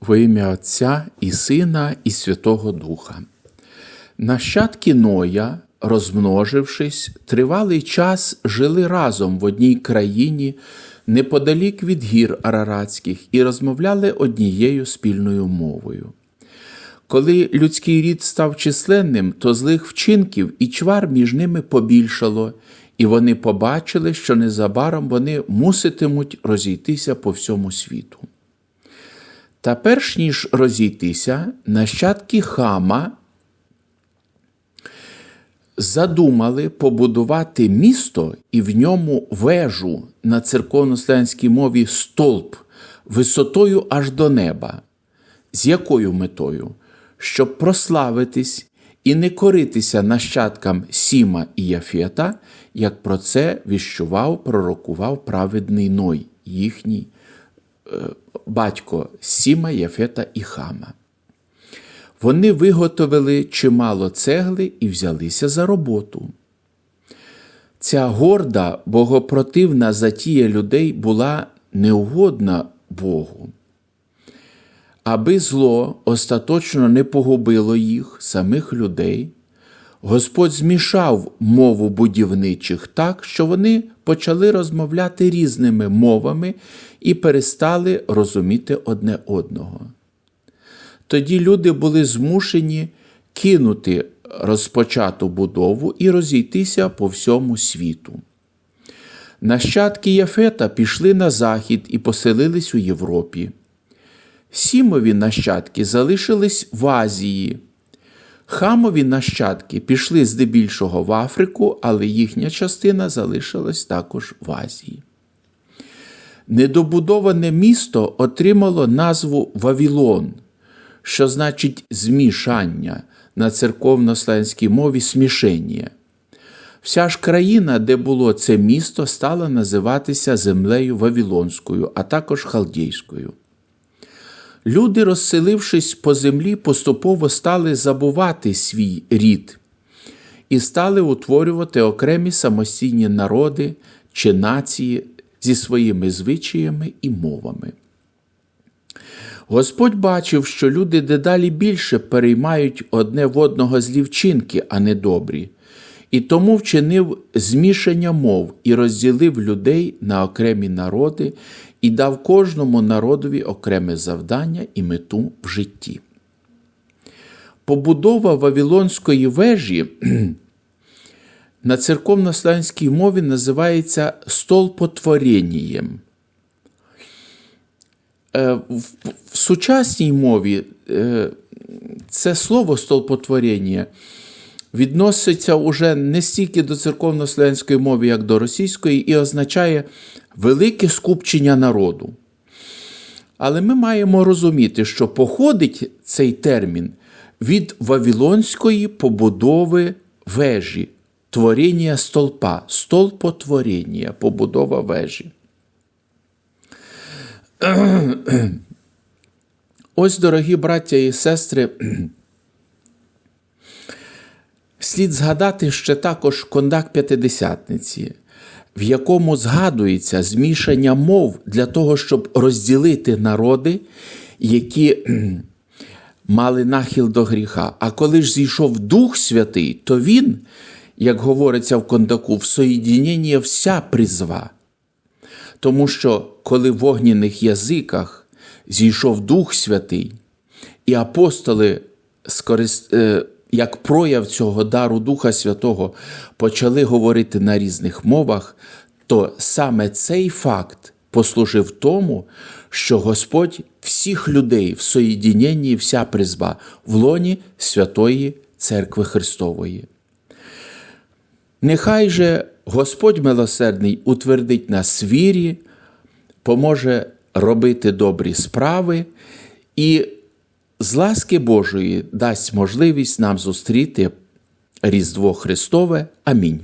Во ім'я Отця і Сина, і Святого Духа. Нащадки Ноя, розмножившись, тривалий час жили разом в одній країні неподалік від гір Араратських і розмовляли однією спільною мовою. Коли людський рід став численним, то злих вчинків і чвар між ними побільшало, і вони побачили, що незабаром вони муситимуть розійтися по всьому світу. Та перш ніж розійтися, нащадки хама задумали побудувати місто і в ньому вежу на церковнослов'янській мові столб висотою аж до неба. З якою метою? Щоб прославитись і не коритися нащадкам Сіма і Яфета, як про це віщував, пророкував праведний Ной, їхній батько Сіма, Яфета і Хама. Вони виготовили чимало цегли і взялися за роботу. Ця горда, богопротивна затія людей була неугодна Богу. Аби зло остаточно не погубило їх, самих людей, Господь змішав мову будівничих так, що вони почали розмовляти різними мовами і перестали розуміти одне одного. Тоді люди були змушені кинути розпочату будову і розійтися по всьому світу. Нащадки Яфета пішли на захід і поселились у Європі. Сімові нащадки залишились в Азії. Хамові нащадки пішли здебільшого в Африку, але їхня частина залишилась також в Азії. Недобудоване місто отримало назву Вавілон, що значить змішання на церковнослов'янській мові смішення. Вся ж країна, де було це місто, стала називатися землею Вавілонською, а також Халдійською. Люди, розселившись по землі, поступово стали забувати свій рід і стали утворювати окремі самостійні народи чи нації зі своїми звичаями і мовами. Господь бачив, що люди дедалі більше переймають одне в одного злі вчинки, а не добрі, і тому вчинив змішання мов і розділив людей на окремі народи і дав кожному народові окреме завдання і мету в житті. Побудова Вавилонської вежі на церковнослов'янській мові називається столпотворенням. В сучасній мові це слово столпотворення відноситься уже не стільки до церковнослов'янської мови, як до російської, і означає велике скупчення народу. Але ми маємо розуміти, що походить цей термін від вавилонської побудови вежі, творіння столпа, столпотворіння, побудова вежі. Ось, дорогі браття і сестри, слід згадати ще також кондак П'ятидесятниці, в якому згадується змішання мов для того, щоб розділити народи, які мали нахил до гріха. А коли ж зійшов Дух Святий, то він, як говориться в кондаку, в соєдінення вся призва. Тому що коли в огняних язиках зійшов Дух Святий, і апостоли, як прояв цього дару Духа Святого, почали говорити на різних мовах, то саме цей факт послужив тому, що Господь всіх людей в соєдіненні вся призба в лоні Святої Церкви Христової. Нехай же Господь милосердний утвердить нас вірі, поможе робити добрі справи і з ласки Божої дасть можливість нам зустріти Різдво Христове. Амінь.